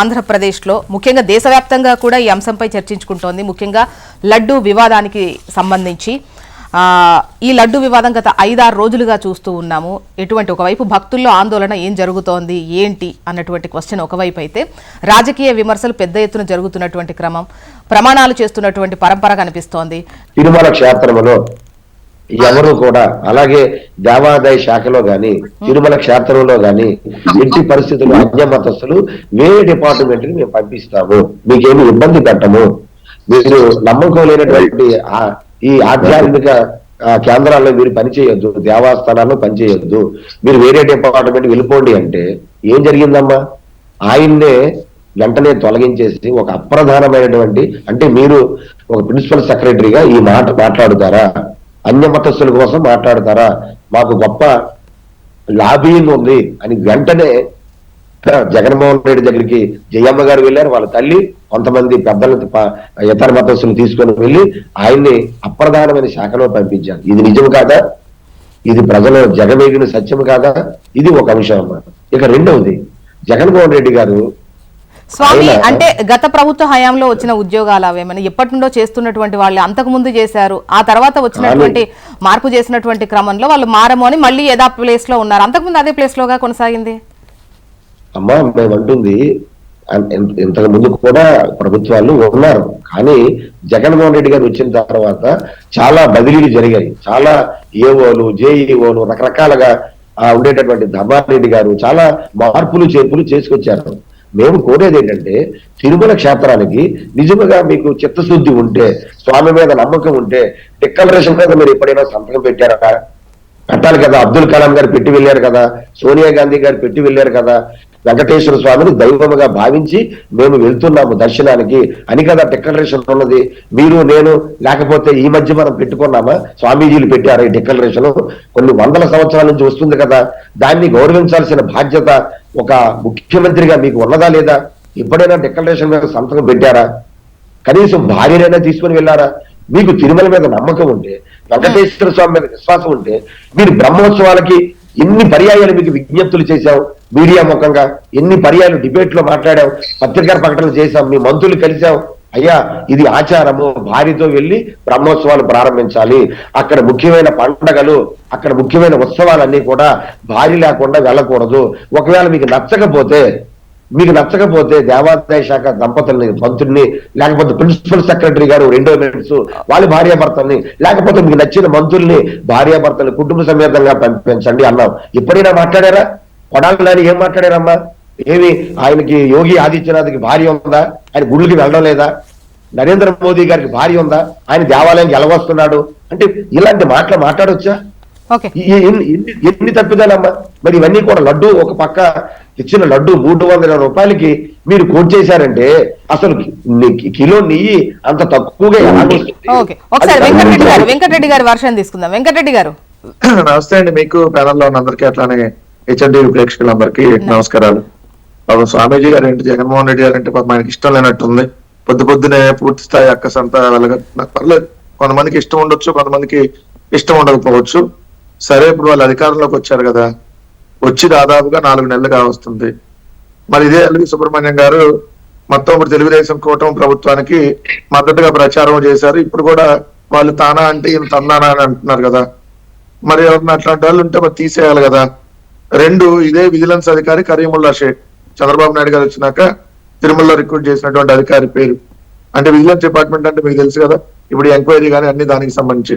ఆంధ్రప్రదేశ్లో. ముఖ్యంగా దేశవ్యాప్తంగా కూడా ఈ అంశంపై చర్చించుకుంటోంది. ముఖ్యంగా లడ్డు వివాదానికి సంబంధించి. ఈ లడ్డు వివాదం గత ఐదారు రోజులుగా చూస్తూ ఉన్నాము. ఎటువంటి ఒకవైపు భక్తుల్లో ఆందోళన ఏం జరుగుతోంది ఏంటి అన్నటువంటి క్వశ్చన్ ఒకవైపు అయితే రాజకీయ విమర్శలు పెద్ద ఎత్తున జరుగుతున్నటువంటి క్రమం ప్రమాణాలు చేస్తున్నటువంటి పరంపర కనిపిస్తోంది. తిరుమల క్షేత్రంలో ఎవరు కూడా అలాగే దేవాదాయ శాఖలో గాని తిరుమల క్షేత్రంలో గాని ఎట్టి పరిస్థితులు అన్య మతస్థులు వేరే డిపార్ట్మెంట్కి మేము పంపిస్తాము. మీకేమి ఇబ్బంది పెట్టము. మీరు నమ్మకం లేనటువంటి ఈ ఆధ్యాత్మిక కేంద్రాల్లో మీరు పనిచేయొద్దు దేవస్థానాల్లో పనిచేయొద్దు. మీరు వేరే డిపార్ట్మెంట్ వెళ్ళిపోండి అంటే ఏం జరిగిందమ్మా? ఆయన్నే వెంటనే తొలగించేసి ఒక అప్రధానమైనటువంటి అంటే మీరు ఒక ప్రిన్సిపల్ సెక్రటరీగా ఈ మాట మాట్లాడుతారా? అన్య మతస్థుల కోసం మాట్లాడతారా? మాకు గొప్ప లాబింగ్ ఉంది అని వెంటనే జగన్మోహన్ రెడ్డి దగ్గరికి జయమ్మ గారు వెళ్ళారు. వాళ్ళ తల్లి కొంతమంది పెద్దలు ఇతర మతస్థులు తీసుకొని వెళ్ళి ఆయన్ని అప్రధానమైన శాఖలో పంపించారు. ఇది నిజం కాదా? ఇది ప్రజలు జగమేగిన సత్యం కాదా? ఇది ఒక అంశం అన్నమాట. ఇక రెండవది జగన్మోహన్ రెడ్డి గారు స్వామి అంటే గత ప్రభుత్వ హయాంలో వచ్చిన ఉద్యోగాలు అవేమన్నా ఎప్పటి నుండో చేస్తున్నటువంటి వాళ్ళు అంతకు ముందు చేశారు ఆ తర్వాత వచ్చినటువంటి మార్పు చేసినటువంటి క్రమంలో వాళ్ళు మారము అని మళ్ళీ యథా ప్లేస్లో ఉన్నారు అంతకుముందు అదే ప్లేస్ లోగా కొనసాగింది? అమ్మా మేము అంటుంది అన్- ఇన్- ఇంతకు ముందు కూడా ప్రభుత్వాలు ఉన్నారు. కానీ జగన్మోహన్ రెడ్డి గారు వచ్చిన తర్వాత చాలా బదిలీలు జరిగాయి. చాలా ఏఓలు జేఈఓలు రకరకాలుగా ఆ, ఉండేటటువంటి ధర్మారెడ్డి గారు చాలా మార్పులు చేర్పులు చేసుకొచ్చారు. మేము కోరేది ఏంటంటే తిరుమల క్షేత్రానికి నిజంగా మీకు చిత్తశుద్ధి ఉంటే స్వామి మీద నమ్మకం ఉంటే డిక్లరేషన్ మీద మీరు ఎప్పుడైనా సంతకం పెట్టారా? పెట్టాలి కదా అబ్దుల్ కలాం గారు పెట్టి వెళ్ళారు కదా సోనియా గాంధీ గారు పెట్టి వెళ్ళారు కదా వెంకటేశ్వర స్వామిని దైవముగా భావించి మేము వెళ్తున్నాము దర్శనానికి. అని కదా డిక్లరేషన్ ఉన్నది. మీరు నేను లేకపోతే ఈ మధ్య మనం పెట్టుకున్నామా? స్వామీజీలు పెట్టారు ఈ డిక్లరేషన్. కొన్ని వందల సంవత్సరాల నుంచి వస్తుంది కదా. దాన్ని గౌరవించాల్సిన బాధ్యత ఒక ముఖ్యమంత్రిగా మీకు ఉన్నదా లేదా? ఎప్పుడైనా డిక్లరేషన్ మీద సంతకం పెట్టారా? కనీసం భార్యనైనా తీసుకుని వెళ్ళారా? మీకు తిరుమల మీద నమ్మకం ఉంటే వెంకటేశ్వర స్వామి మీద విశ్వాసం ఉంటే మీరు బ్రహ్మోత్సవాలకి ఎన్ని పర్యాయాలు మీకు విజ్ఞప్తులు చేశావు? మీడియా ముఖంగా ఎన్ని పర్యాలు డిబేట్లో మాట్లాడాం పత్రికా ప్రకటనలు చేశాం మీ మంత్రులు కలిశాం అయ్యా ఇది ఆచారము. భార్యతో వెళ్ళి బ్రహ్మోత్సవాలు ప్రారంభించాలి. అక్కడ ముఖ్యమైన పండగలు అక్కడ ముఖ్యమైన ఉత్సవాలన్నీ కూడా భార్య లేకుండా వెళ్ళకూడదు. ఒకవేళ మీకు నచ్చకపోతే మీకు నచ్చకపోతే దేవాదాయ శాఖ దంపతుల్ని మంత్రుల్ని లేకపోతే ప్రిన్సిపల్ సెక్రటరీ గారు రెండో మినిట్స్ వాళ్ళ భార్యాభర్తల్ని లేకపోతే మీకు నచ్చిన మంత్రుల్ని భార్యాభర్తల్ని కుటుంబ సమేతంగా పంపించండి అన్నాం. ఎప్పుడైనా మాట్లాడారా? కొడాలని ఏం మాట్లాడారమ్మా? ఏమి ఆయనకి యోగి ఆదిత్యనాథ్కి భార్య ఉందా? ఆయన గుళ్ళకి వెళ్ళడం లేదా? నరేంద్ర మోదీ గారికి భార్య ఉందా? ఆయన దేవాలయానికి ఎలవస్తున్నాడు అంటే ఇలాంటి మాటలు మాట్లాడొచ్చా? ఎన్ని ఎన్ని- తప్పిదాలమ్మా? మరి ఇవన్నీ కూడా లడ్డు ఒక పక్క ఇచ్చిన లడ్డు మూడు వందల రూపాయలకి మీరు కోట్ చేశారంటే అసలు కిలో నెయ్యి అంత తక్కువగా ఒకసారి వెంకటరెడ్డి గారు వెంకటరెడ్డి గారి వర్షం తీసుకుందాం. వెంకటరెడ్డి గారు. నమస్తే అండి మీకు ప్యానల్లో ఉన్న అందరికీ అట్లానే హెచ్ఎండి ప్రేక్షకులందరికీ నమస్కారాలు. పాపం స్వామీజీ గారు ఏంటి జగన్మోహన్ రెడ్డి గారు అంటే పాపం ఆయనకి ఇష్టం లేనట్టుంది. పొద్దు పొద్దునే పూర్తి స్థాయి అక్కసంతా వెళ్ళగా నాకు పర్లేదు. కొంతమందికి ఇష్టం ఉండొచ్చు కొంతమందికి ఇష్టం ఉండకపోవచ్చు. సరే ఇప్పుడు వాళ్ళు అధికారంలోకి వచ్చారు కదా. వచ్చి దాదాపుగా నాలుగు నెలలు కావస్తుంది. మరి ఇదే ఎల్వి సుబ్రహ్మణ్యం గారు మొత్తం ఇప్పుడు తెలుగుదేశం కూటమి ప్రభుత్వానికి మద్దతుగా ప్రచారం చేశారు. ఇప్పుడు కూడా వాళ్ళు తానా అంటే ఈయన తన్నానా అని అంటున్నారు కదా. మరి ఎవరన్నా అట్లాంటి వాళ్ళు ఉంటే మరి తీసేయాలి కదా. రెండు ఇదే విజిలెన్స్ అధికారి కరీముల్లా షేక్. చంద్రబాబు నాయుడు గారు వచ్చినాక తిరుమలలో రిక్రూట్ చేసినటువంటి అధికారి పేరు. అంటే విజిలెన్స్ డిపార్ట్మెంట్ అంటే మీకు తెలుసు కదా. ఇప్పుడు ఎంక్వైరీ కానీ అన్ని దానికి సంబంధించి.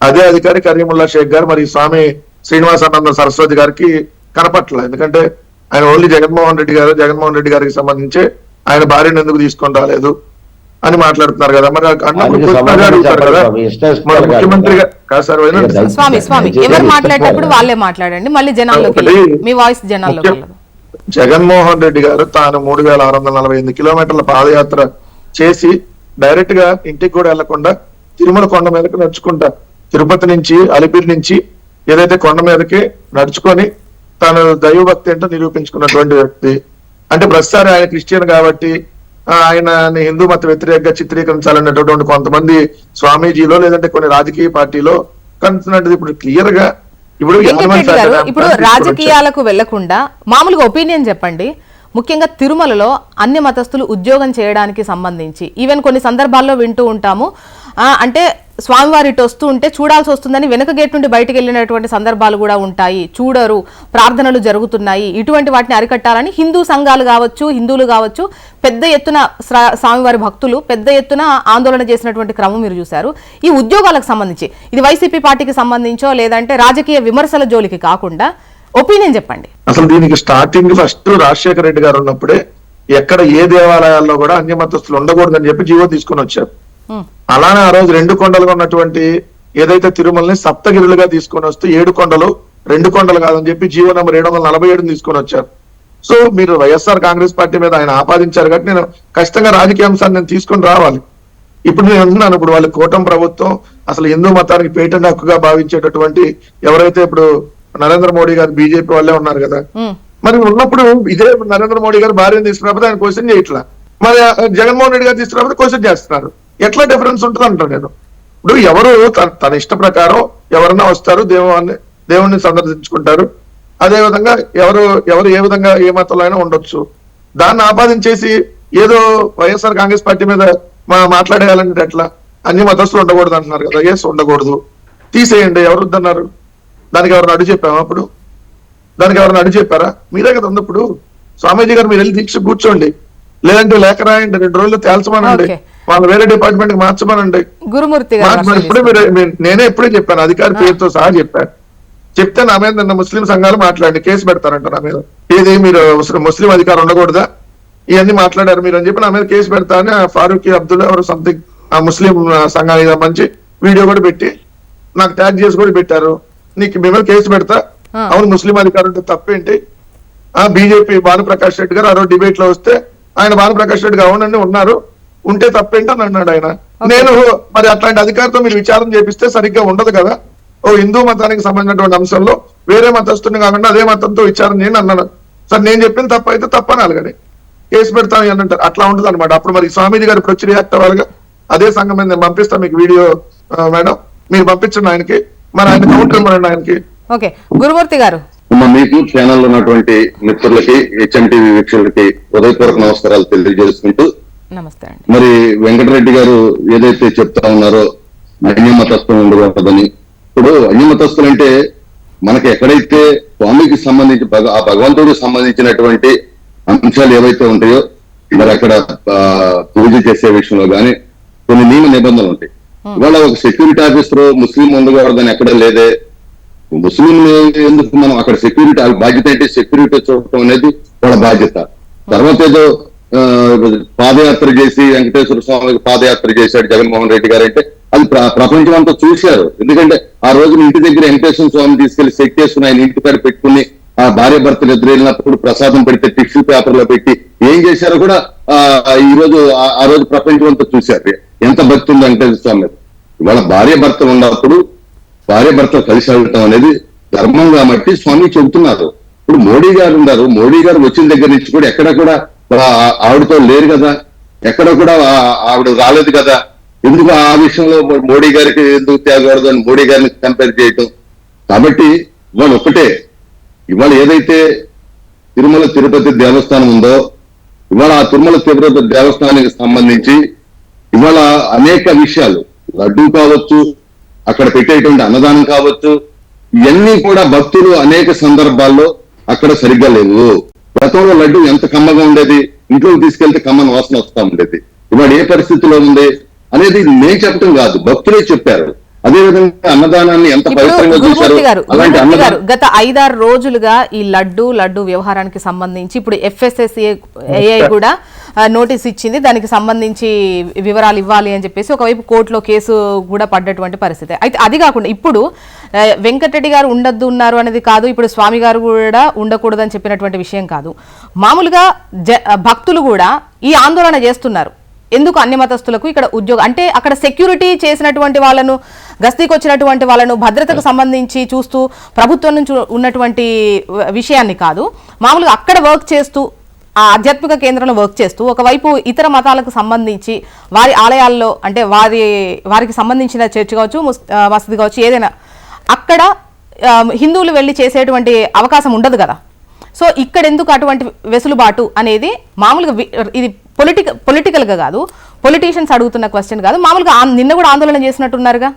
అదే అధికారి కరీముల్లా షేక్ గారు మరి స్వామి శ్రీనివాసానంద సరస్వతి గారికి కనపట్ల. ఎందుకంటే ఆయన ఓన్లీ జగన్మోహన్ రెడ్డి గారు జగన్మోహన్ రెడ్డి గారికి సంబంధించి ఆయన భార్యను ఎందుకు తీసుకొని రాలేదు అని మాట్లాడుతున్నారు కదా. మరి కదా. స్వామి, స్వామి స్వామి దయచేసి ఎవరు ఇష్టం మాట్లాడేటప్పుడు కాదు. వాళ్ళే మాట్లాడండి. మళ్ళీ జనాల్లోకి. మీ వాయిస్ జనాల్లోకి జగన్మోహన్ రెడ్డి గారు తాను మూడు వేల ఆరు వందల నలభై ఎనిమిది కిలోమీటర్ల పాదయాత్ర చేసి డైరెక్ట్గా ఇంటికి కూడా వెళ్ళకుండా తిరుమల కొండ మీదకి నడుచుకుంటా తిరుపతి నుంచి అలిపిరి నుంచి ఏదైతే కొండ మీదకి నడుచుకొని తాను దైవభక్తి ఏంటో నిరూపించుకున్నటువంటి వ్యక్తి. అంటే ప్రస్తుతాన్ని ఆయన క్రిస్టియన్ కాబట్టి ఆయన హిందూ మత వ్యతిరేకంగా చిత్రీకరించాలనేటటువంటి కొంతమంది స్వామీజీలో లేదంటే కొన్ని రాజకీయ పార్టీలో కనుతున్నది ఇప్పుడు క్లియర్గా ఇప్పుడు ఇప్పుడు రాజకీయాలకు వెళ్ళకుండా మామూలుగా ఒపీనియన్ చెప్పండి. ముఖ్యంగా తిరుమలలో అన్ని మతస్థులు ఉద్యోగం చేయడానికి సంబంధించి ఈవెన్ కొన్ని సందర్భాల్లో వింటూ ఉంటాము. అంటే స్వామివారి ఇటు వస్తూ ఉంటే చూడాల్సి వస్తుందని వెనుక గేట్ నుండి బయటకు వెళ్ళినటువంటి సందర్భాలు కూడా ఉంటాయి. చూడరు ప్రార్థనలు జరుగుతున్నాయి. ఇటువంటి వాటిని అరికట్టాలని హిందూ సంఘాలు కావచ్చు హిందువులు కావచ్చు పెద్ద ఎత్తున స్వామివారి భక్తులు పెద్ద ఎత్తున ఆందోళన చేసినటువంటి క్రమం మీరు చూశారు. ఈ ఉద్యోగాలకు సంబంధించి ఇది వైసీపీ పార్టీకి సంబంధించో లేదంటే రాజకీయ విమర్శల జోలికి కాకుండా ఒపీనియన్ చెప్పండి. అసలు దీనికి స్టార్టింగ్ ఫస్ట్ రాజశేఖర రెడ్డి గారు ఉన్నప్పుడే ఎక్కడ ఏ దేవాలయాల్లో కూడా అన్య మతస్థులు ఉండకూడదని చెప్పి జీవో తీసుకొని వచ్చారు. అలానే ఆ రోజు రెండు కొండలుగా ఉన్నటువంటి ఏదైతే తిరుమలని సప్తగిరులుగా తీసుకొని వస్తూ ఏడు కొండలు రెండు కొండలు కాదని చెప్పి జీవో నెంబర్ ఏడు వందల నలభై ఏడుని తీసుకొని వచ్చారు. సో మీరు వైఎస్ఆర్ కాంగ్రెస్ పార్టీ మీద ఆయన ఆపాదించారు కాబట్టి నేను ఖచ్చితంగా రాజకీయ అంశాన్ని నేను తీసుకొని రావాలి. ఇప్పుడు నేను అంటున్నాను ఇప్పుడు వాళ్ళ కూటమి ప్రభుత్వం అసలు హిందూ మతానికి పేటెంట్ హక్కుగా భావించేటటువంటి ఎవరైతే ఇప్పుడు నరేంద్ర మోడీ గారు బీజేపీ వాళ్ళే ఉన్నారు కదా. మరి ఉన్నప్పుడు ఇదే నరేంద్ర మోడీ గారు భార్యను తీసుకున్నప్పుడు ఆయన క్వశ్చన్ చేయట్లా? మరి జగన్మోహన్ రెడ్డి గారు తీసుకున్నప్పుడు క్వశ్చన్ చేస్తున్నారు. ఎట్లా డిఫరెన్స్ ఉంటుంది అంటారు నేను. ఇప్పుడు ఎవరు తన- తన ఇష్ట ప్రకారం ఎవరన్నా వస్తారు దేవుని దేవుణ్ణి సందర్శించుకుంటారు. అదే విధంగా ఎవరు ఎవరు ఏ విధంగా ఏ మతంలో అయినా ఉండొచ్చు. దాన్ని ఆపాదించేసి ఏదో వైఎస్ఆర్ కాంగ్రెస్ పార్టీ మీద మాట్లాడేయాలంటే ఎట్లా? అన్ని మతస్థులు ఉండకూడదు అంటున్నారు కదా. ఎస్ ఉండకూడదు. తీసేయండి ఎవరు వద్దన్నారు? దానికి ఎవరిని అడుగు చెప్పాము అప్పుడు? దానికి ఎవరిని అడుగు చెప్పారా? మీరే కదా ఉన్నప్పుడు. స్వామీజీ గారు మీరు వెళ్ళి దీక్ష కూర్చోండి. లేదంటే లేఖ రాయండి రెండు రోజులు తేల్చమనండి. వాళ్ళు వేరే డిపార్ట్మెంట్కి మార్చమనండి. గురుమూర్తి ఇప్పుడే మీరు నేనే ఎప్పుడే చెప్పాను అధికారి పేరుతో సహా చెప్పాను చెప్తే నా మీద నిన్న ముస్లిం సంఘాలు మాట్లాడి కేసు పెడతారంట నా మీద. ఏది మీరు ముస్లిం- అధికారం ఉండకూడదా? ఇవన్నీ మాట్లాడారు మీరు అని చెప్పి నా మీద కేసు పెడతా అని ఫారూక్ అబ్దుల్ ఎవరు సంథింగ్ ఆ ముస్లిం సంఘానికి సంబంధించి వీడియో కూడా పెట్టి నాకు ట్యాగ్ చేసి కూడా పెట్టారు. నీకు మీ మీద కేసు పెడతా. అవును ముస్లిం అధికారం ఉంటే తప్పేంటి? ఆ బీజేపీ భానుప్రకాష్ రెడ్డి గారు ఆ రోజు డిబేట్లో వస్తే ఆయన భానుప్రకాష్ రెడ్డి అవునండి ఉన్నారు. ఉంటే తప్పేంటి అని అన్నాడు ఆయన. నేను మరి అట్లాంటి అధికారితో మీరు విచారం చేపిస్తే సరిగ్గా ఉండదు కదా. ఓ హిందూ మతానికి సంబంధించినటువంటి అంశంలో వేరే మతస్థుని కాకుండా అదే మతంతో విచారం చేయండి అన్నాను సార్ నేను చెప్పిన తప్పు అయితే తప్పనాలి కానీ కేసు పెడతాను అని అంటారు అట్లా ఉంటుంది అనమాట అప్పుడు మరి స్వామీజీ గారు వచ్చి రియాక్ట్ అవ్వాలిగా. అదే సంఘం మీద నేను పంపిస్తాను మీకు వీడియో మేడం. మీరు పంపించండి ఆయనకి. మరి ఆయన కౌంటర్ ఇవ్వండి ఆయనకి. ఓకే. గురుమూర్తి గారు. అమ్మ మీకు ఛానల్ ఉన్నటువంటి మిత్రులకి హెచ్ఎంటీవీ వీక్షకులకి హృదయపూర్వక నమస్కారాలు తెలియజేసుకుంటూ మరి వెంకటరెడ్డి గారు ఏదైతే చెప్తా ఉన్నారో అన్యమతత్వం ఉండకూడదని ఇప్పుడు అన్యమతస్తులు అంటే మనకి ఎక్కడైతే స్వామికి సంబంధించి ఆ భగవంతుడికి సంబంధించినటువంటి అంశాలు ఏవైతే ఉంటాయో మరి అక్కడ పూజ చేసే విషయంలో గాని కొన్ని నియమ నిబంధనలు ఉంటాయి. ఇవాళ ఒక సెక్యూరిటీ ఆఫీసర్ ముస్లిం ఉండకూడదని ఎక్కడ లేదే. ముస్లిం ఎందుకు మనం అక్కడ సెక్యూరిటీ బాధ్యత ఏంటి? సెక్యూరిటీ చూడటం అనేది వాళ్ళ బాధ్యత. తర్వాత ఏదో ఆ, పాదయాత్ర చేసి వెంకటేశ్వర స్వామికి పాదయాత్ర చేశాడు జగన్మోహన్ రెడ్డి గారు అంటే అది ప్రపంచం అంతా చూశారు. ఎందుకంటే ఆ రోజు ఇంటి దగ్గర వెంకటేశ్వర స్వామిని తీసుకెళ్ళి చెక్ చేసుకుని ఆయన ఇంటి కాడ పెట్టుకుని ఆ భార్య భర్తలు ఎదురు వెళ్ళినప్పుడు ప్రసాదం పెడితే టిష్యూ పేపర్లో పెట్టి ఏం చేశారో కూడా ఆ ఈ రోజు ఆ- ఆ రోజు ప్రపంచం అంతా చూశారు. ఎంత భక్తి ఉంది వెంకటేశ్వర స్వామి ఇవాళ భార్య భర్త ఉన్నప్పుడు భార్య భర్తలు కలిసి వెళ్ళటం అనేది ధర్మం కాబట్టి స్వామి చెబుతున్నారు. ఇప్పుడు మోడీ గారు ఉన్నారు. మోడీ గారు వచ్చిన దగ్గర నుంచి కూడా ఎక్కడ కూడా ఆవిడతో లేరు కదా. ఎక్కడ కూడా ఆవిడ రాలేదు కదా. ఎందుకు ఆ విషయంలో మోడీ గారికి ఎందుకు తేగకూడదు అని మోడీ గారిని కంపేర్ చేయటం? కాబట్టి ఇవాళ ఒకటే ఇవాళ ఏదైతే తిరుమల తిరుపతి దేవస్థానం ఉందో ఇవాళ ఆ తిరుమల తిరుపతి దేవస్థానానికి సంబంధించి ఇవాళ అనేక విషయాలు. లడ్డు కావచ్చు అక్కడ పెట్టేటువంటి అన్నదానం కావచ్చు ఇవన్నీ కూడా భక్తులు అనేక సందర్భాల్లో అక్కడ సరిగ్గా లేవు. గతంలో లడ్డు ఎంత కమ్మగా ఉండేది ఇంట్లోకి తీసుకెళ్తే కమ్మని వాసన వస్తా ఉండేది. ఇవాళ ఏ పరిస్థితిలో ఉంది అనేది నేను చెప్పడం కాదు భక్తులే చెప్పారు. అదే విధంగా అన్నదానాన్ని ఎంత పవిత్రంగా గత ఐదారు రోజులుగా ఈ లడ్డు లడ్డు వ్యవహారానికి సంబంధించి ఇప్పుడు ఎఫ్ఎస్ఎస్ఏ కూడా నోటీస్ ఇచ్చింది. దానికి సంబంధించి వివరాలు ఇవ్వాలి అని చెప్పేసి ఒకవైపు కోర్టులో కేసు కూడా పడ్డటువంటి పరిస్థితి. అయితే అది కాకుండా ఇప్పుడు వెంకటరెడ్డి గారు ఉండొద్దు ఉన్నారు అనేది కాదు ఇప్పుడు స్వామి గారు కూడా ఉండకూడదని చెప్పినటువంటి విషయం కాదు. మామూలుగా జ భక్తులు కూడా ఈ ఆందోళన చేస్తున్నారు. ఎందుకు అన్ని మతస్థులకు ఇక్కడ ఉద్యోగం? అంటే అక్కడ సెక్యూరిటీ చేసినటువంటి వాళ్ళను గస్తీకి వచ్చినటువంటి వాళ్ళను భద్రతకు సంబంధించి చూస్తూ ప్రభుత్వం నుంచి ఉన్నటువంటి విషయాన్ని కాదు. మామూలుగా అక్కడ వర్క్ చేస్తూ ఆ ఆధ్యాత్మిక కేంద్రంలో వర్క్ చేస్తూ ఒకవైపు ఇతర మతాలకు సంబంధించి వారి ఆలయాల్లో అంటే వారి వారికి సంబంధించిన చర్చ్ కావచ్చు మసీదు కావచ్చు ఏదైనా అక్కడ హిందువులు వెళ్ళి చేసేటువంటి అవకాశం ఉండదు కదా. సో ఇక్కడ ఎందుకు అటువంటి వెసులుబాటు అనేది మామూలుగా ఇది పొలిటికల్ పొలిటికల్గా కాదు. పొలిటీషియన్స్ అడుగుతున్న క్వశ్చన్ కాదు. మామూలుగా నిన్న కూడా ఆందోళన చేసినట్టున్నారుగా.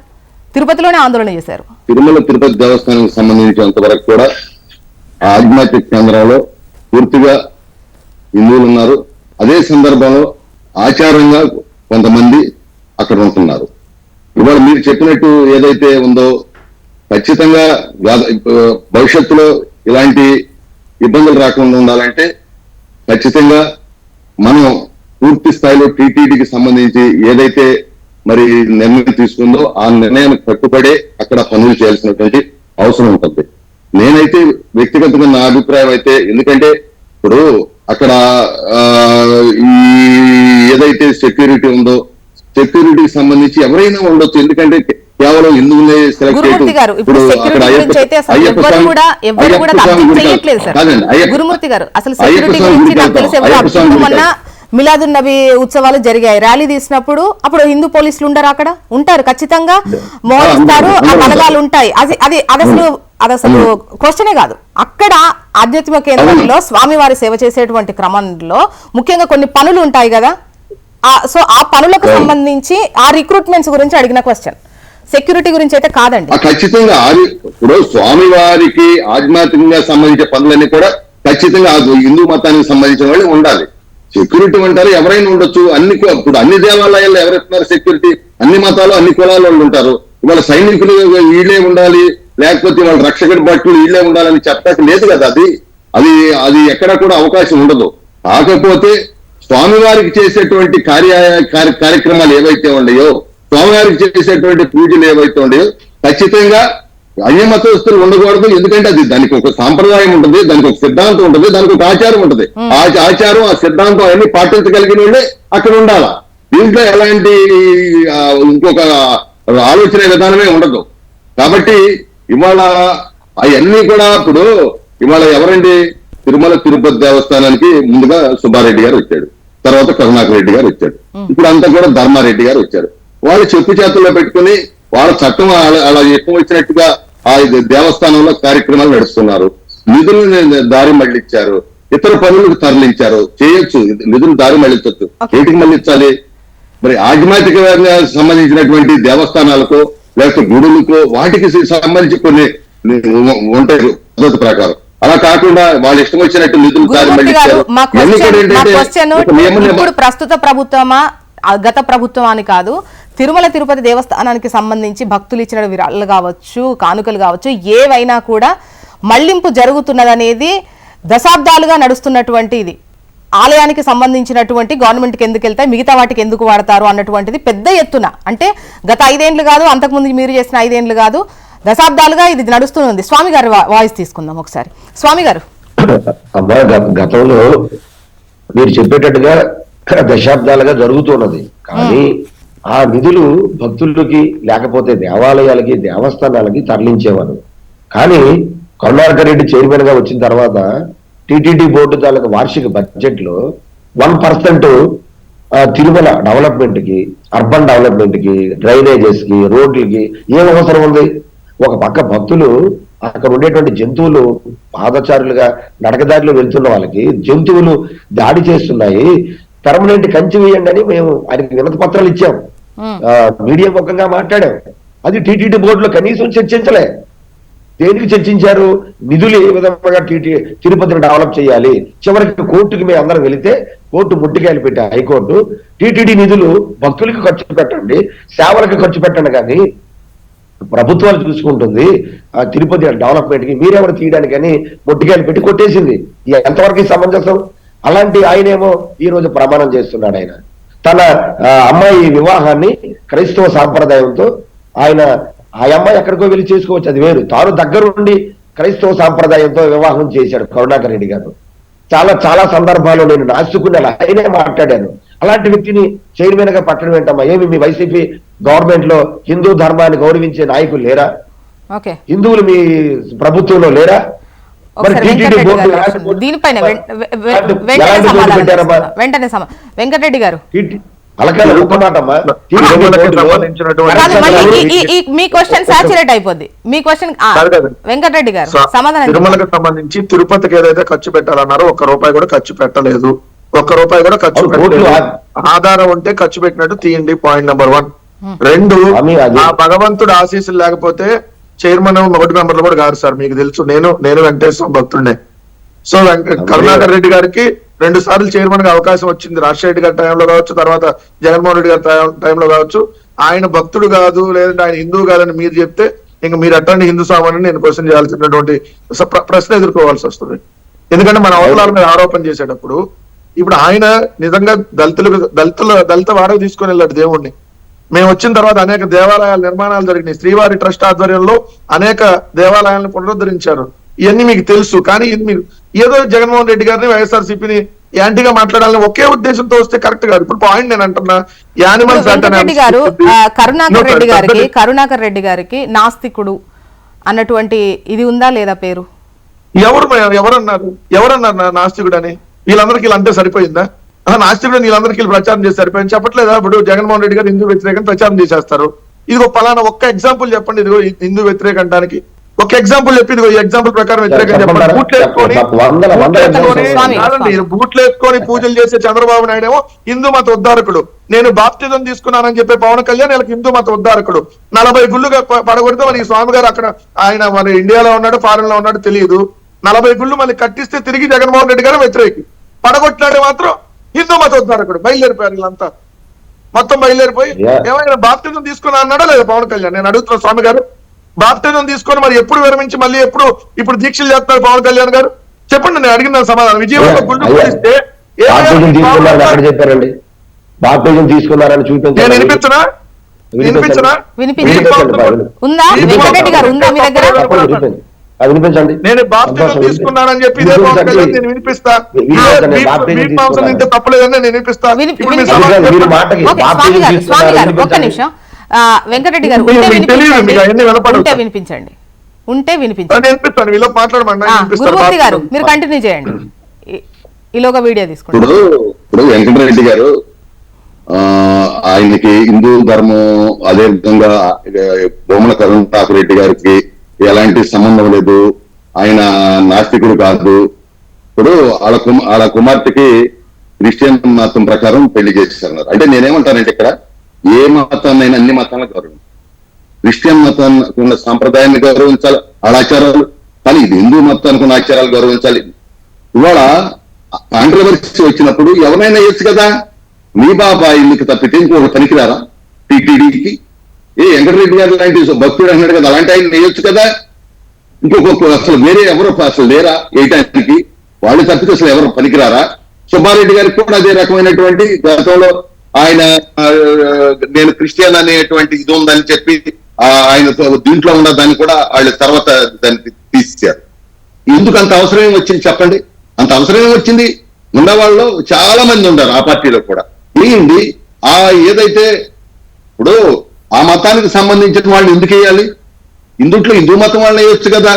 తిరుపతిలోనే ఆందోళన చేశారు. తిరుమల తిరుపతి దేవస్థానానికి సంబంధించినంత వరకు కూడా ఆధ్యాత్మిక కేంద్రంలో పూర్తిగా హిందువులు ఉన్నారు. అదే సందర్భంలో ఆచారంగా కొంతమంది అక్కడ ఉంటున్నారు. ఇవాళ మీరు చెప్పినట్టు ఏదైతే ఉందో ఖచ్చితంగా భవిష్యత్తులో ఇలాంటి ఇబ్బందులు రాకుండా ఉండాలంటే ఖచ్చితంగా మనం పూర్తి స్థాయిలో టీటీడీకి సంబంధించి ఏదైతే మరి నిర్ణయం తీసుకుందో ఆ నిర్ణయానికి కట్టుబడే అక్కడ పనులు చేయాల్సినటువంటి అవసరం ఉంటుంది. నేనైతే వ్యక్తిగతంగా నా అభిప్రాయం అయితే ఎందుకంటే ఇప్పుడు అక్కడ ఈ ఏదైతే సెక్యూరిటీ ఉందో సెక్యూరిటీకి సంబంధించి ఎవరైనా ఉండొచ్చు. ఎందుకంటే కేవలం హిందువులే సెలెక్ట్ గురుమూర్తి గారు ఇప్పుడు మిలాదున్ నబీ ఉత్సవాలు జరిగాయి. ర్యాలీ తీసినప్పుడు అప్పుడు హిందూ పోలీసులు ఉండరు అక్కడ? ఉంటారు ఖచ్చితంగా. మోహరిస్తారు ఆ బలగాలు ఉంటాయి. అది అది అసలు అది అసలు క్వశ్చనే కాదు. అక్కడ ఆధ్యాత్మిక కేంద్రంలో స్వామివారి సేవ చేసేటువంటి క్రమంలో ముఖ్యంగా కొన్ని పనులు ఉంటాయి కదా. ఆ సో ఆ పనులకు సంబంధించి ఆ రిక్రూట్మెంట్స్ గురించి అడిగిన క్వశ్చన్. సెక్యూరిటీ గురించి అయితే కాదండి. ఖచ్చితంగా ఇప్పుడు స్వామి వారికి ఆధ్యాత్మికంగా సంబంధించిన పనులన్నీ కూడా ఖచ్చితంగా హిందూ మతానికి సంబంధించిన వాళ్ళు ఉండాలి. సెక్యూరిటీ అంటారు ఎవరైనా ఉండొచ్చు. అన్ని ఇప్పుడు అన్ని దేవాలయాల్లో ఎవరెత్తున్నారు సెక్యూరిటీ? అన్ని మతాలు అన్ని కులాల వాళ్ళు ఉంటారు. ఇవాళ సైనికులు వీళ్ళే ఉండాలి లేకపోతే వాళ్ళ రక్షకుడి భక్తులు వీళ్ళే ఉండాలని చెప్పక లేదు కదా అది. అది అది ఎక్కడ కూడా అవకాశం ఉండదు. కాకపోతే స్వామివారికి చేసేటువంటి కార్య కార్య- కార్యక్రమాలు ఏవైతే ఉన్నాయో స్వామివారికి చేసేటువంటి పూజలు ఏవైతే ఉన్నాయో ఖచ్చితంగా అన్య మతస్థులు ఉండకూడదు. ఎందుకంటే అది దానికి ఒక సాంప్రదాయం ఉంటుంది దానికి ఒక సిద్ధాంతం ఉంటుంది దానికి ఒక ఆచారం ఉంటుంది. ఆ ఆచారం ఆ సిద్ధాంతం అన్ని పాటించగలిగిన వాళ్ళే అక్కడ ఉండాల. దీంట్లో ఎలాంటి ఇంకొక ఆలోచన విధానమే ఉండదు. కాబట్టి ఇవాళ అవన్నీ కూడా ఇప్పుడు ఇవాళ ఎవరండి? తిరుమల తిరుపతి దేవస్థానానికి ముందుగా సుబ్బారెడ్డి గారు వచ్చాడు. తర్వాత కరుణాకర్ రెడ్డి గారు వచ్చాడు. ఇప్పుడు అంతా కూడా ధర్మారెడ్డి గారు వచ్చారు. వాళ్ళు చెప్పు చేతుల్లో పెట్టుకుని వాళ్ళ చట్టం అలా- ఎక్కువ వచ్చినట్టుగా ఆ దేవస్థానంలో కార్యక్రమాలు నడుస్తున్నారు. నిధులను దారి మళ్ళించారు ఇతర పనులకు తరలించారు. చేయొచ్చు. నిధులు దారి మళ్ళించవచ్చు ఏంటికి మళ్ళించాలి? మరి ఆధ్యాత్మికంగా సంబంధించినటువంటి దేవస్థానాలకు లేకపోతే గుడులకు వాటికి సంబంధించి కొన్ని ఉంటాయి పద్ధతి ప్రకారం. అలా కాకుండా వాళ్ళు ఇష్టం వచ్చినట్టు నిధులు ప్రస్తుత ప్రభుత్వమా గత ప్రభుత్వం అని కాదు తిరుమల తిరుపతి దేవస్థానానికి సంబంధించి భక్తులు ఇచ్చిన విరాళాలు కావచ్చు కానుకలు కావచ్చు ఏవైనా కూడా మళ్ళింపు జరుగుతున్నదనేది దశాబ్దాలుగా నడుస్తున్నటువంటి ఇది ఆలయానికి సంబంధించినటువంటి గవర్నమెంట్కి ఎందుకు వెళ్తాయి మిగతా వాటికి ఎందుకు వాడతారు అన్నటువంటిది పెద్ద ఎత్తున. అంటే గత ఐదేండ్లు కాదు అంతకుముందు మీరు చేసిన ఐదేండ్లు కాదు దశాబ్దాలుగా ఇది నడుస్తుంది స్వామి గారి వాయిస్ తీసుకుందాం ఒకసారి. స్వామి గారు. అమ్మా గతంలో మీరు చెప్పేటట్టుగా దశాబ్దాలుగా జరుగుతున్నది. కానీ ఆ. నిధులు భక్తులకి లేకపోతే దేవాలయాలకి దేవస్థానాలకి తరలించేవారు. కానీ కరుణాకర్ రెడ్డి చైర్మన్గా వచ్చిన తర్వాత టీటీడీ బోర్డు తాలూకు వార్షిక బడ్జెట్లో వన్ పర్సెంట్ తిరుమల డెవలప్మెంట్కి అర్బన్ డెవలప్మెంట్కి డ్రైనేజెస్కి రోడ్లకి ఏం అవసరం ఉంది? ఒక పక్క భక్తులు అక్కడ ఉండేటువంటి జంతువులు పాదచారులుగా నడకదారిలో వెళ్తున్న వాళ్ళకి జంతువులు దాడి చేస్తున్నాయి. పర్మనెంట్ కంచి వేయండి అని మేము ఆయనకి వినతి పత్రాలు ఇచ్చాం. మీడియా ముఖంగా మాట్లాడాం. అది టీటీడీ బోర్డులో కనీసం చర్చించలే. దేనికి చర్చించారు? నిధులు ఏ విధంగా తిరుపతిని డెవలప్ చేయాలి? చివరికి కోర్టుకి మేము అందరం వెళితే కోర్టు ముట్టికాయలు పెట్టే హైకోర్టు. టీటీడీ నిధులు భక్తులకి ఖర్చు పెట్టండి సేవలకు ఖర్చు పెట్టండి కానీ ప్రభుత్వాలు చూసుకుంటుంది ఆ తిరుపతి డెవలప్మెంట్కి మీరెవరు తీయడానికి అని ముట్టికాయలు పెట్టి కొట్టేసింది. ఎంతవరకు సమంజసం? అలాంటి ఆయనేమో ఈ రోజు ప్రమాణం చేస్తున్నాడు ఆయన. తన ఆ, అమ్మాయి వివాహాన్ని క్రైస్తవ సాంప్రదాయంతో ఆయన ఆ అమ్మాయి ఎక్కడికో వెళ్ళి చేసుకోవచ్చు అది వేరు. తాను దగ్గరుండి క్రైస్తవ సాంప్రదాయంతో వివాహం చేశాడు కరుణాకర్ రెడ్డి గారు. చాలా చాలా సందర్భాల్లో నేను నాసుకున్న ఆయనే మాట్లాడాను. అలాంటి వ్యక్తిని చైర్మన్గా పట్టడం ఏంటమ్మా? ఏమి మీ వైసీపీ గవర్నమెంట్లో హిందూ ధర్మాన్ని గౌరవించే నాయకులు లేరా? హిందువులు మీ ప్రభుత్వంలో లేరా? వెంకటరెడ్డి గారు వెంటనే వెంకటరెడ్డి అలకాల మీ క్వశ్చన్ సాచురేట్ అయిపోద్ది. మీ క్వశ్చన్. వెంకటరెడ్డి గారు సమాధానం తిరుమలకు సంబంధించి తిరుపతికి ఏదైతే ఖర్చు పెట్టాలన్నారో ఒక్క రూపాయి కూడా ఖర్చు పెట్టలేదు. ఒక్క రూపాయి కూడా ఖర్చు పెట్టలేదు. ఆధారం ఉంటే ఖర్చు పెట్టినట్టు తీయండి పాయింట్ నెంబర్ వన్ రెండు ఆ భగవంతుడు ఆశీస్సులు లేకపోతే చైర్మన్ మొదటి మెంబర్లు కూడా కాదు సార్ మీకు తెలుసు. నేను నేను వెంకటేశ్వర భక్తుడినే. సో కరుణాకర్ రెడ్డి గారికి రెండు సార్లు చైర్మన్గా అవకాశం వచ్చింది. రాజశేఖర రెడ్డి గారి టైంలో కావచ్చు తర్వాత జగన్మోహన్ రెడ్డి గారి టైంలో కావచ్చు. ఆయన భక్తుడు కాదు లేదంటే ఆయన హిందూ కాదని మీరు చెప్తే ఇంక మీరు అట్టండి హిందూ స్వామిని నేను క్వశ్చన్ చేయాల్సినటువంటి ప్ర- ప్రశ్న ఎదుర్కోవాల్సి వస్తుంది. ఎందుకంటే మన అవతలాల మీద ఆరోపణ చేసేటప్పుడు ఇప్పుడు ఆయన నిజంగా దళితులకు దళితుల దళిత వాడకు తీసుకొని వెళ్ళాడు దేవుణ్ణి. మేము వచ్చిన తర్వాత అనేక దేవాలయాల నిర్మాణాలు జరిగినాయి. శ్రీవారి ట్రస్ట్ ఆధ్వర్యంలో అనేక దేవాలయాలను పునరుద్ధరించారు. ఇవన్నీ మీకు తెలుసు. కానీ ఇది మీరు ఏదో జగన్మోహన్ రెడ్డి గారిని వైఎస్ఆర్సీపీని యాంటీగా మాట్లాడాలని ఒకే ఉద్దేశంతో వస్తే కరెక్ట్ కాదు. ఇప్పుడు పాయింట్ నేను అంటున్నా యానిమల్ వెంకటరెడ్డి గారు కరుణాకర్ రెడ్డి గారికి కరుణాకర్ రెడ్డి గారికి నాస్తికుడు అన్నటువంటి ఇది ఉందా లేదా పేరు? ఎవరు ఎవరన్నారు? ఎవరన్నారు నాస్తికుడు అని వీళ్ళందరికీ అంటే సరిపోయిందా? నాస్తికుడు వీళ్ళందరికీ వీళ్ళు ప్రచారం చేసి సరిపోయింది. చెప్పట్లేదా? ఇప్పుడు జగన్మోహన్ రెడ్డి గారు హిందూ వ్యతిరేకం ప్రచారం చేసేస్తారు. ఇదిగో పలానా ఒక్క ఎగ్జాంపుల్ చెప్పండి. ఇదిగో హిందూ వ్యతిరేక అంటానికి ఒక ఎగ్జాంపుల్ చెప్పి ఇదిగో ఎగ్జాంపుల్ ప్రకారం వ్యతిరేకం చెప్పండి. బూట్లు వేసుకొని వందల- వందల బూట్లు వేసుకొని- పూజలు చేసే చంద్రబాబు నాయుడు ఏమో హిందూ మత ఉద్ధారకుడు. నేను బాప్తిజం తీసుకున్నానని చెప్పే పవన్ కళ్యాణ్ వీళ్ళకి హిందూ మత ఉద్ధారకుడు. నలభై గుళ్ళుగా పడగొడితే మరి ఈ స్వామి గారు అక్కడ ఆయన మన ఇండియాలో ఉన్నాడు ఫారెన్లో ఉన్నాడు తెలియదు. నలభై గుళ్ళు మళ్ళీ కట్టిస్తే తిరిగి జగన్మోహన్ రెడ్డి గారు వ్యతిరేకి. పడగొట్టినాడే మాత్రం హిందూ మత ఉద్ధారకుడు. బయలుదేరిపోయారు వీళ్ళంతా. మొత్తం బయలుదేరిపోయి. ఏమైనా బాప్తిజం తీసుకున్నా అన్నాడా లేదా పవన్ కళ్యాణ్? నేను అడుగుతున్నా స్వామి గారు బాప్తిజం తీసుకొని మరి ఎప్పుడు విరమించి మళ్ళీ ఎప్పుడు ఇప్పుడు దీక్షలు చేస్తున్నారు పవన్ కళ్యాణ్ గారు? చెప్పండి నేను అడిగిన సమాధానం. విజయవాడలో అయ్యా. పోలిస్తే తీసుకున్నారని చెప్పారండి. తీసుకున్నారని నేను చూపించారు వినిపించనా వినిపించనా? వినిపించండి. వినిపించండి. బాబు. ఉందా? వెంకటరెడ్డి గారు ఉందా మీ దగ్గర? చెప్పండి, వినిపించండి. అది వినిపించండి. నేను బాప్తిజం తీసుకున్నానని చెప్పి ఇదే పవన్ కళ్యాణ్ నేను వినిపిస్తా. తప్పలేదని నేను వినిపిస్తా. విని- ఇప్పుడు మీ విని- సమాధానం మీరు. మాటకి ఒక్క. నిమిషం. వెంకటరెడ్డి గారు ఉంటే వినిపించండి. ఉంటే వినిపించండి. గురుమూర్తి గారు. మీరు కంటిన్యూ చేయండి. ఈ- ఈలోగా వీడియో తీసుకోండి. ఇప్పుడు వెంకటరెడ్డి గారు ఆ ఆయనకి హిందూ ధర్మం అదే విధంగా బొమ్మల కరుణాకర్ రెడ్డి గారికి ఎలాంటి సంబంధం లేదు. ఆయన నాస్తికుడు కాదు. ఇప్పుడు వాళ్ళ కుమ వాళ్ళ కుమార్తెకి క్రిస్టియన్ మతం ప్రకారం పెళ్ళి చేసేసారు అంటే నేనేమంటానంటే ఇక్కడ ఏ మతాన్నైనా అన్ని మతాలను గౌరవం. క్రిస్టియన్ మతాన్ని ఉన్న సాంప్రదాయాన్ని గౌరవించాలి వాళ్ళ ఆచారాలు. కానీ ఇది హిందూ మతానికి ఉన్న ఆచారాలు గౌరవించాలి. ఇవాళ కాంట్రవర్సీ వచ్చినప్పుడు ఎవరైనా వేయచ్చు కదా? మీ బాబా మీకు తప్పితే ఇంకొక పనికిరారా? టీటీడీకి ఏ వెంకటరెడ్డి గారు లాంటి భక్తుడు అన్నాడు కదా అలాంటి ఆయన వేయొచ్చు కదా? ఇంకొక అసలు వేరే ఎవరు అసలు లేరా? వేయటానికి వాళ్ళు తప్పితే అసలు ఎవరు పనికిరారా? సుబ్బారెడ్డి గారికి కూడా అదే రకమైనటువంటి గతంలో ఆయన నేను క్రిస్టియన్ అనేటువంటి ఇది ఉందని చెప్పి ఆయన దీంట్లో ఉన్న దాన్ని కూడా వాళ్ళు తర్వాత దాన్ని తీసేశారు. ఎందుకు అంత అవసరం ఏం వచ్చింది చెప్పండి? అంత అవసరం ఏం వచ్చింది? ఉన్నవాళ్ళు చాలా మంది ఉన్నారు ఆ పార్టీలో కూడా. వేయండి ఆ ఏదైతే ఇప్పుడు ఆ మతానికి సంబంధించిన వాళ్ళు ఎందుకు వేయాలి? ఇందుట్లో హిందూ మతం వాళ్ళని వేయొచ్చు కదా.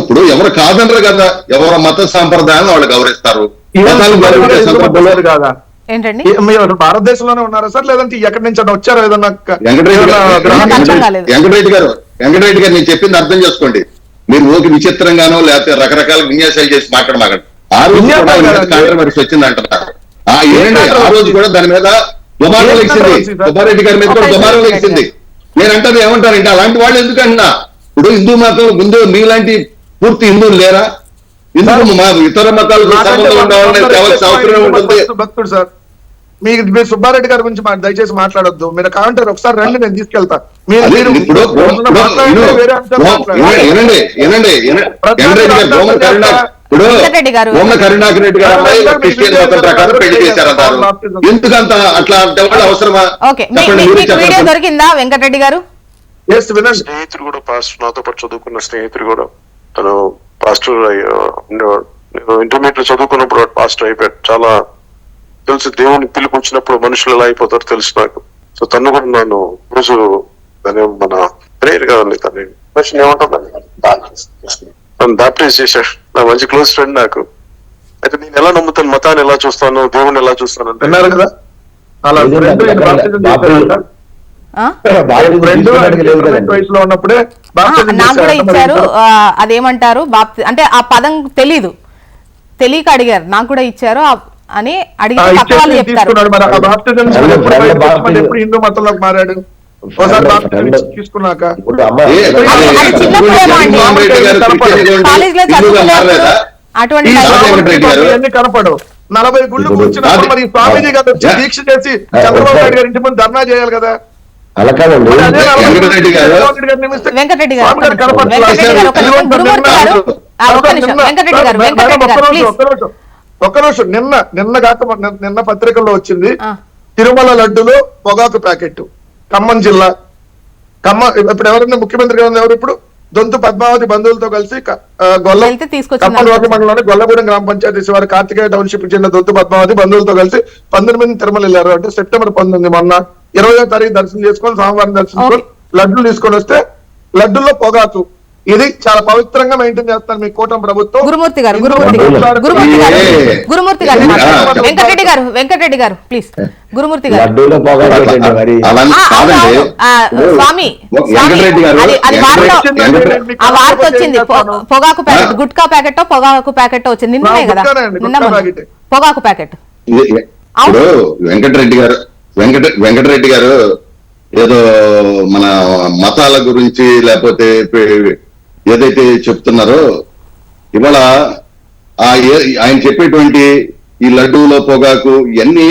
ఇప్పుడు ఎవరు కాదనరు కదా. ఎవరి మత సాంప్రదాయాలను వాళ్ళు గౌరవిస్తారు. ఏంటండి? మీరు భారతదేశంలోనే ఉన్నారా సార్? లేదంటే ఎక్కడి నుంచి వచ్చారా ఏదన్నా వెంకటరెడ్డి గారు. వెంకటరెడ్డి గారు నేను చెప్పింది అర్థం చేసుకోండి. మీరు ఓకే విచిత్రంగానో లేకపోతే రకరకాల విన్యాసాలు చేసి మాట్లాడమాకండి ఆ రోజు. కాంట్రవర్సీ వచ్చింది అంటున్నారు ఆ ఏంటి? ఆ? రోజు కూడా దాని మీద దుమారం ఏం లెక్సింది? సుబ్బారెడ్డి గారి మీద కూడా నిమిషం, లెక్సింది నేను అంటాను ఏమంటారంటే అలాంటి వాళ్ళు ఎందుకు అంటున్నా? ఇప్పుడు హిందూ మతం ముందు మీలాంటి పూర్తి హిందువులు లేరా? ఎందుకు మా ఇతర మతాలకు సంబంధం ఉండవాలని ఉంటుంది భక్తుడు- సార్. మీకు మీరు సుబ్బారెడ్డి గారి గురించి దయచేసి మాట్లాడొద్దు. మీరు కావాలంటే ఒకసారి రండి నేను తీసుకెళ్తా. మీరు ఎందుకంత అట్లా అవసరమా? దొరికిందా వెంకటరెడ్డి గారు? స్నేహితుడు కూడా పాస్టర్ నాతో పాటు చదువుకున్న స్నేహితుడు కూడా తను పాస్టర్ ఇంటర్మీడియట్లో చదువుకున్నప్పుడు వాడు పాస్టర్ అయిపోయాడు. చాలా తెలుసు దేవుని పిలుపు వచ్చినప్పుడు మనుషులు ఎలా అయిపోతారో తెలుసు నాకు. సో తను కూడా నన్ను రోజు దాని మన ప్రేయర్ కదండి తను. క్వశ్చన్ ఏమంటుందండి నన్ను బ్యాప్టైజ్ చేశాడు. నా మంచి క్లోజ్ ఫ్రెండ్ నాకు. అయితే నేను ఎలా నమ్ముతాను? మతాన్ని ఎలా చూస్తాను? దేవుని ఎలా చూస్తాను అంటే? విన్నారు కదా? అలా ఫ్రెండ్. వయసులో ఉన్నప్పుడే నాకు కూడా ఇచ్చారు. అదేమంటారు? బాప్తి అంటే ఆ పదం తెలీదు. తెలియక అడిగారు. నాకు కూడా ఇచ్చారు. అని అడిగితే పక్క వాళ్ళు చెప్తారు. ఎప్పుడు హిందూ మతంలోకి మారాడు? తీసుకున్నాక? అటువంటి కనపడవు. నలభై గుళ్ళు కూర్చున్నప్పుడు మరి స్వామీజీ గారు. దీక్ష చేసి చంద్రబాబు. నాయుడు గారి ఇంటి ముందు ధర్నా చేయాలి కదా? అలా కాదండి. వెంకటరెడ్డి గారు- వెంకటరెడ్డి గారు ఒక్క. నిమిషం. నిన్న- నిన్న- కాక నిన్న- పత్రికల్లో వచ్చింది. తిరుమల లడ్డులో పొగాకు ప్యాకెట్ ఖమ్మం జిల్లా. ఖమ్మం ఇప్పుడు ఎవరైనా ముఖ్యమంత్రి గారు ఎవరు ఇప్పుడు? దొంతు పద్మావతి బంధువులతో కలిసి గొల్ల ఖమ్మం రోడ్డు మండలంలోని గొల్లగూడెం గ్రామ పంచాయతీ శివారు కార్తికేయ టౌన్షిప్ చెందిన దొంతు పద్మావతి బంధువులతో కలిసి పంతొమ్మిది తిరుమల వెళ్ళారు. అంటే సెప్టెంబర్ పంతొమ్మిది మొన్న. ఇరవయో తారీఖు దర్శనం చేసుకొని సోమవారం దర్శించుకొని లడ్డులు తీసుకొని వస్తే లడ్డుల్లో పొగాకు. ఇది చాలా పవిత్రంగా మెయింటైన్ చేస్తారు మీ కూటమి ప్రభుత్వం. గురుమూర్తి గారు గురుమూర్తి గారు గురుమూర్తి గారు. గురుమూర్తి గారు. వెంకటరెడ్డి గారు వెంకటరెడ్డి గారు ప్లీజ్. గురుమూర్తి గారు. స్వామి అది- ఆ వార్త వచ్చింది. పొగాకు ప్యాకెట్. గుట్కా ప్యాకెట్ పొగాకు ప్యాకెట్ వచ్చింది. నిన్ననే ఆ, కదా. నిన్న. పొగాకు ప్యాకెట్. వెంకటరెడ్డి గారు వెంకట వెంకటరెడ్డి గారు ఏదో మన మతాల గురించి లేకపోతే ఏదైతే చెప్తున్నారో ఇవాళ ఆ ఆయన చెప్పేటువంటి ఈ లడ్డూలో పొగాకు ఇవన్నీ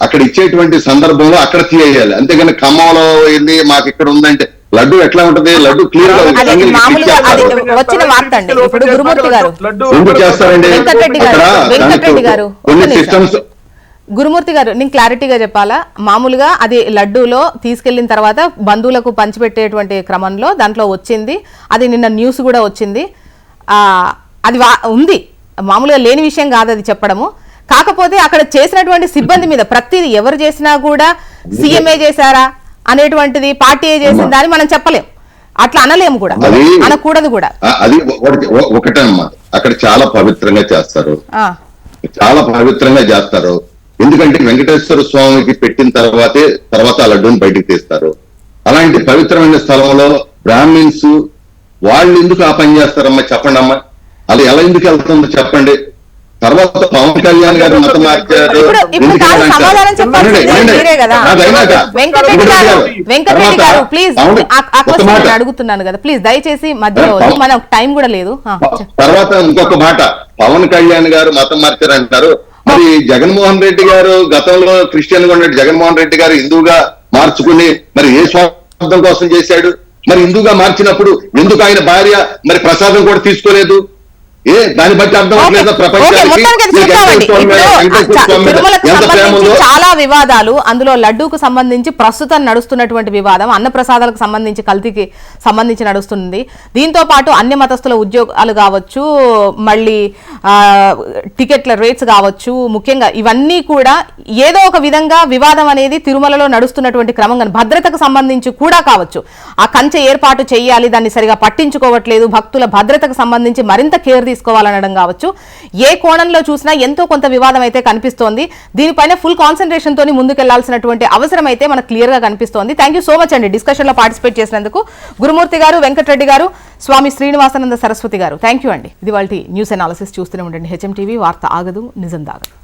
అక్కడ ఇచ్చేటువంటి సందర్భంలో అక్కడ తీయాలి అంతేగాని ఖమ్మంలో వెళ్ళి మాకు ఇక్కడ ఉందంటే లడ్డు ఎట్లా ఉంటది? లడ్డు క్లియర్. వచ్చిన వార్త అండి. ఇప్పుడు గురుమూర్తి గారు ఎందుకు చేస్తారండి? వెంకటరెడ్డి గారు, అక్కడ వెంకటరెడ్డి దానికి గారు, కొన్ని. సిస్టమ్స్ గురుమూర్తి గారు నేను క్లారిటీగా చెప్పాలా? మామూలుగా అది లడ్డూలో తీసుకెళ్ళిన తర్వాత బంధువులకు పంచిపెట్టేటువంటి క్రమంలో దాంట్లో వచ్చింది. అది నిన్న న్యూస్ కూడా వచ్చింది. అది వా- ఉంది. మామూలుగా లేని విషయం కాదు అది చెప్పడము. కాకపోతే అక్కడ చేసినటువంటి సిబ్బంది మీద ప్రతిదీ ఎవరు చేసినా కూడా సీఎంఏ చేశారా అనేటువంటిది పార్టీ చేసిందా అని మనం చెప్పలేం. అట్లా అనలేము కూడా. అనకూడదు కూడా. అది ఒకటి- అమ్మా అక్కడ చాలా పవిత్రంగా చేస్తారు. చాలా పవిత్రంగా చేస్తారు. ఎందుకంటే వెంకటేశ్వర స్వామికి పెట్టిన తర్వాతే తర్వాత ఆ లడ్డూని బయటికి తీస్తారు. అలాంటి పవిత్రమైన స్థలంలో బ్రాహ్మిన్స్ వాళ్ళు ఎందుకు ఆ పని చేస్తారమ్మా? చెప్పండి అమ్మా. అది ఎలా ఎందుకు వెళ్తుందో చెప్పండి. తర్వాత పవన్ కళ్యాణ్ గారు మతం మార్చారు. అడుగుతున్నాను కదా. ప్లీజ్ దయచేసి మధ్యలో. మనకు టైం కూడా లేదు. తర్వాత ఇంకొక మాట. పవన్ కళ్యాణ్ గారు మతం మార్చారు అంటారు మరి జగన్మోహన్ రెడ్డి గారు గతంలో క్రిస్టియన్గా ఉన్న జగన్మోహన్ రెడ్డి గారు హిందూగా మార్చుకుని మరి ఏ స్వార్థం కోసం చేశాడు? మరి హిందూగా మార్చినప్పుడు ఎందుకు ఆయన భార్య మరి ప్రసాదం కూడా తీసుకోలేదు? ఏ దాన్ని బట్టి అర్థం ప్రపంచానికి? చాలా వివాదాలు అందులో లడ్డూకు సంబంధించి ప్రస్తుతం నడుస్తున్నటువంటి వివాదం అన్నప్రసాదాలకు సంబంధించి కల్తీకి సంబంధించి నడుస్తుంది. దీంతో పాటు అన్య మతస్థుల ఉద్యోగాలు కావచ్చు మళ్ళీ టికెట్ల రేట్స్ కావచ్చు ముఖ్యంగా ఇవన్నీ కూడా ఏదో ఒక విధంగా వివాదం అనేది తిరుమలలో నడుస్తున్నటువంటి క్రమంగా భద్రతకు సంబంధించి కూడా కావచ్చు. ఆ కంచె ఏర్పాటు చేయాలి దాన్ని సరిగా పట్టించుకోవట్లేదు భక్తుల భద్రతకు సంబంధించి మరింత కేర్ తీసుకోవాలనడం కావచ్చు. ఏ కోణంలో చూసినా ఎంతో కొంత వివాదం అయితే కనిపిస్తోంది. దీనిపైన ఫుల్ కాన్సన్ట్రేషన్ తోని ముందుకెళ్ళాల్సినటువంటి అవసరం అయితే మనకు క్లియర్గా కనిపిస్తోంది. థ్యాంక్ యూ సో మచ్ అండి. డిస్కషన్లో పార్టిసిపేట్ చేసినందుకు. గురుమూర్తి గారు వెంకటరెడ్డి గారు స్వామి శ్రీనివాసానంద సరస్వతి గారు. థ్యాంక్ యూ అండి. ఇది వాళ్ళ న్యూస్ అనాలిసిస్ చూస్తూనే ఉండండి. హెచ్ఎం టీవీ వార్త ఆగదు నిజం దాగదు